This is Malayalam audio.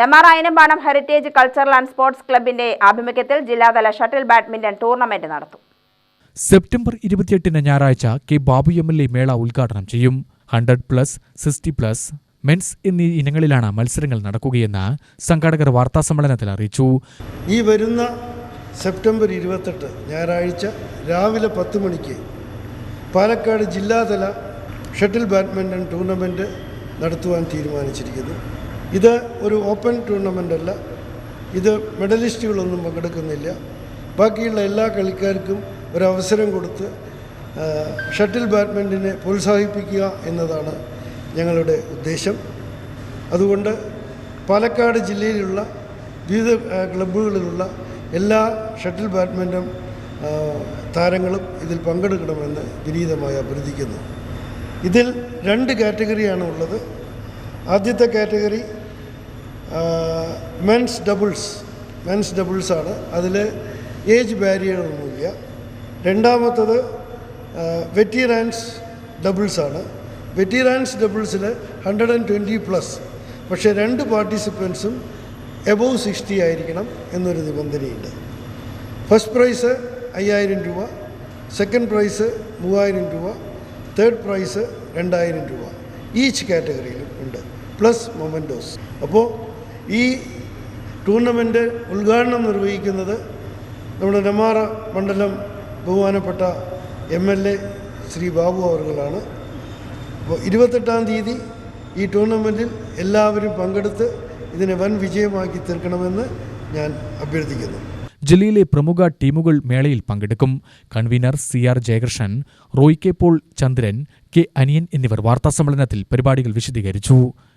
Nemmara Ayanampadam heritage cultural and sports ക്ലബിന്റെ ആഭിമുഖ്യത്തിൽ ജില്ലാതല ഷട്ടിൽ ബാഡ്മിന്റൺ ടൂർണമെന്റ് നടത്തും. സെപ്റ്റംബർ ഇരുപത്തിയെട്ടിന് ഞായറാഴ്ച K Babu M L A മേള ഉദ്ഘാടനം ചെയ്യും. Hundred plus sixty plus men's എന്നീ ഇനങ്ങളിലാണ് മത്സരങ്ങൾ നടക്കുകയെന്ന് സംഘാടകർ വാർത്താസമ്മേളനത്തിൽ അറിയിച്ചു. ഈ വരുന്ന സെപ്റ്റംബർ ഇരുപത്തെട്ട് ഞായറാഴ്ച രാവിലെ പത്ത് മണിക്ക് പാലക്കാട് ജില്ലാതല ഷട്ടിൽ ബാഡ്മിന്റൺ ടൂർണമെന്റ് നടത്തുവാൻ തീരുമാനിച്ചിരിക്കുന്നു. ഇത് ഒരു ഓപ്പൺ അല്ല. ഇത് മെഡലിസ്റ്റുകളൊന്നും പങ്കെടുക്കുന്നില്ല. ബാക്കിയുള്ള എല്ലാ കളിക്കാർക്കും ഒരവസരം കൊടുത്ത് ഷട്ടിൽ ബാഡ്മിന്റനെ പ്രോത്സാഹിപ്പിക്കുക എന്നതാണ് ഞങ്ങളുടെ ഉദ്ദേശം. അതുകൊണ്ട് പാലക്കാട് ജില്ലയിലുള്ള വിവിധ ക്ലബ്ബുകളിലുള്ള എല്ലാ ഷട്ടിൽ ബാഡ്മിന്റൺ താരങ്ങളും ഇതിൽ പങ്കെടുക്കണമെന്ന് വിനീതമായി അഭ്യർത്ഥിക്കുന്നു. ഇതിൽ രണ്ട് കാറ്റഗറിയാണ് ഉള്ളത്. ആദ്യത്തെ കാറ്റഗറി മെൻസ് ഡബിൾസ് മെൻസ് ഡബിൾസാണ് അതിൽ ഏജ് ബാരിയർ ഒന്നുമില്ല. രണ്ടാമത്തത് വെറ്റീറാൻസ് ഡബിൾസാണ് വെറ്റീറാൻസ് ഡബിൾസിൽ ഹൺഡ്രഡ് ആൻഡ് ട്വന്റി പ്ലസ് പക്ഷേ രണ്ട് പാർട്ടിസിപ്പൻസും എബോവ് സിക്സ്റ്റി ആയിരിക്കണം എന്നൊരു നിബന്ധനയുണ്ട്. ഫസ്റ്റ് പ്രൈസ് അയ്യായിരം രൂപ. സെക്കൻഡ് പ്രൈസ് മൂവായിരം രൂപ. തേർഡ് പ്രൈസ് രണ്ടായിരം രൂപ. ഈച്ച് കാറ്റഗറിയിലും ഉണ്ട്. പ്ലസ് മൊമെന്റോസ് അപ്പോൾ ഈ ടൂർണമെന്റ് ഉദ്ഘാടനം നിർവഹിക്കുന്നത് നമ്മുടെ നെമാറ മണ്ഡലം ബഹുമാനപ്പെട്ട M L A Shri Babu അവർകളാണ് അപ്പോൾ ഇരുപത്തെട്ടാം തീയതി ഈ ടൂർണമെന്റിൽ എല്ലാവരും പങ്കെടുത്ത് ഇതിനെ വൻ വിജയമാക്കി തീർക്കണമെന്ന് ഞാൻ അഭ്യർത്ഥിക്കുന്നു. ജില്ലയിലെ പ്രമുഖ ടീമുകൾ മേളയിൽ പങ്കെടുക്കും. Convener C R Jayakrishnan Roy K Paul Chandran K Aniyan എന്നിവർ വാർത്താസമ്മേളനത്തിൽ പരിപാടികൾ വിശദീകരിച്ചു.